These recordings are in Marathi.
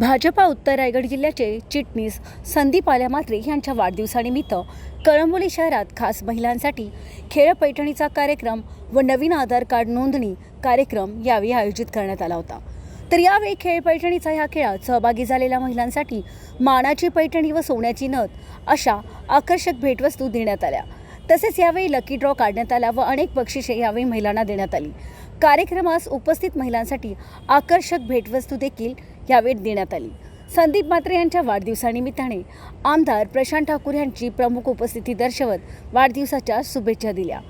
भाजपा उत्तर रायगड जिल्ह्याचे चिटणीस संदीप आल्यामात्रे यांच्या वाढदिवसानिमित्त कळंबोली शहरात खास महिलांसाठी खेळ पैठणीचा कार्यक्रम व नवीन आधार कार्ड नोंदणी कार्यक्रम यावेळी आयोजित करण्यात आला होता. तर यावेळी खेळ पैठणीचा ह्या खेळात सहभागी झालेल्या महिलांसाठी मानाची पैठणी व सोन्याची नथ अशा आकर्षक भेटवस्तू देण्यात आल्या. तसेच यावेळी लकी ड्रॉ काढण्यात आला व अनेक बक्षिसे यावेळी महिलांना देण्यात आली. कार्यक्रमास उपस्थित महिलांसाठी आकर्षक भेटवस्तू देखील यावेळी देण्यात आली. संदीप मात्रे यांच्या वाढदिवसानिमित्ताने आमदार प्रशांत ठाकूर यांची प्रमुख उपस्थिती दर्शवत वाढदिवसाच्या शुभेच्छा दिल्या.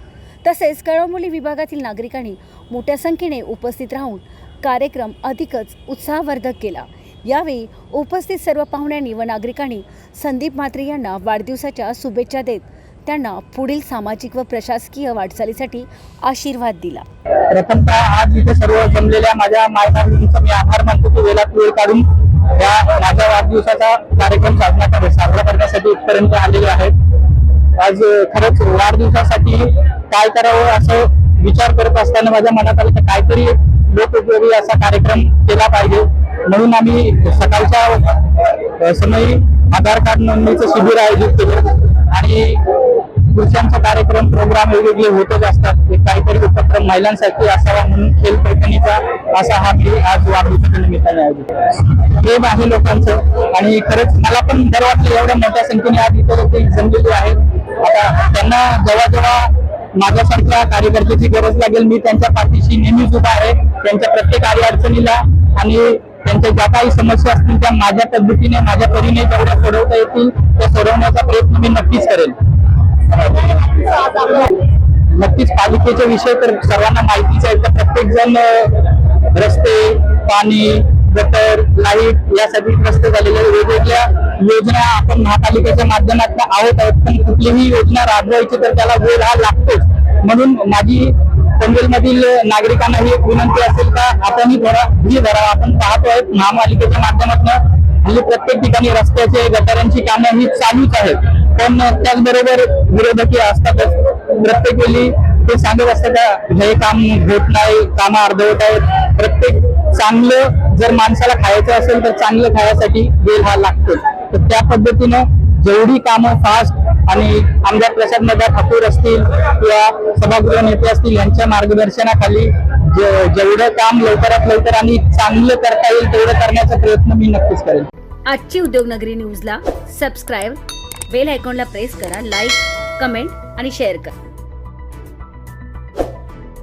तसेच कळमोली विभागातील नागरिकांनी मोठ्या संख्येने उपस्थित राहून कार्यक्रम अधिकच उत्साहवर्धक केला. यावेळी उपस्थित सर्व पाहुण्यांनी व नागरिकांनी संदीप म्हात्रे यांना वाढदिवसाच्या शुभेच्छा देत त्यांना पुढील सामाजिक व प्रशासकीय वाटचालीसाठी आशीर्वाद दिला. प्रथमतः आज इथे सर्व जमलेल्या माझ्या मायबाबींचा मी आभार मानतो की वेळात वेळ काढून या माझ्या वाढदिवसाचा कार्यक्रम साजरा साजरा करण्यासाठी इथपर्यंत आलेले आहेत. आज खरंच वाढदिवसासाठी काय करावं असं विचार करत असताना माझ्या मनात आलं की काहीतरी लोकउपयोगी असा कार्यक्रम केला पाहिजे. म्हणून आम्ही सकाळच्या समयी आधार कार्ड नोंदणीचं शिबिर आयोजित केलं. आणि पुरुषांचा कार्यक्रम प्रोग्राम वेगवेगळे होतच असतात. काहीतरी उपक्रम महिलांसाठी असावा म्हणून खेळ पैठणीचा असा हा मी आज वाढदिवसाच्या निमित्ताने आयोजित प्रेम आहे लोकांचं आणि खरंच मला पण बरं वाटलं एवढ्या मोठ्या संख्येने आज इथं लोक जमलेले आहेत. आता त्यांना जेव्हा जेव्हा माझ्यासारख्या कार्यकर्त्याची गरज लागेल मी त्यांच्या पाठीशी नेहमीच उभा आहे. त्यांच्या प्रत्येक कार्य अडचणीला आणि त्यांच्या ज्या काही समस्या असतील त्या माझ्या पद्धतीने माझ्या परीने जेवढ्या सोडवता येतील त्या सोडवण्याचा प्रयत्न मी नक्कीच करेल. नक्कीच पालिकेचे विषय तर सर्वांना माहितीच आहे. तर प्रत्येक जण रस्ते पाणी गटर लाइट यासाठी ग्रस्त झालेले वेगवेगळ्या योजना आपण महापालिकेच्या माध्यमातून आहोत आहोत. पण कुठलीही योजना राबवायची तर त्याला वेळ हा लागतोच. म्हणून माझी पनवेलमधील नागरिकांना ही एक विनंती असेल का आपणही थोडा धीर धरावा. आपण पाहतोय महापालिकेच्या माध्यमातून हल्ली प्रत्येक ठिकाणी रस्त्याचे गटारांची कामं ही चालूच आहेत. पण त्याचबरोबर विरोधकी असतातच. प्रत्येक वेळी ते सांगत असतात का हे काम होत नाही काम अर्धवत आहेत. प्रत्येक चांगलं जर माणसाला खायचं असेल तर चांगलं खाण्यासाठी वेळ हा लागतो तर त्या पद्धतीनं जेवढी कामं फास्ट आणि आमदार प्रसाद नदा ठाकूर असतील किंवा सभागृह नेते असतील यांच्या मार्गदर्शनाखाली जेवढं काम लवकरात लवकर आणि चांगलं करता येईल तेवढं करण्याचा प्रयत्न मी नक्कीच करेन. आजची उद्योगनगरी न्यूजला सबस्क्राईब बेल आयकॉनला प्रेस करा लाईक कमेंट आणि शेअर करा.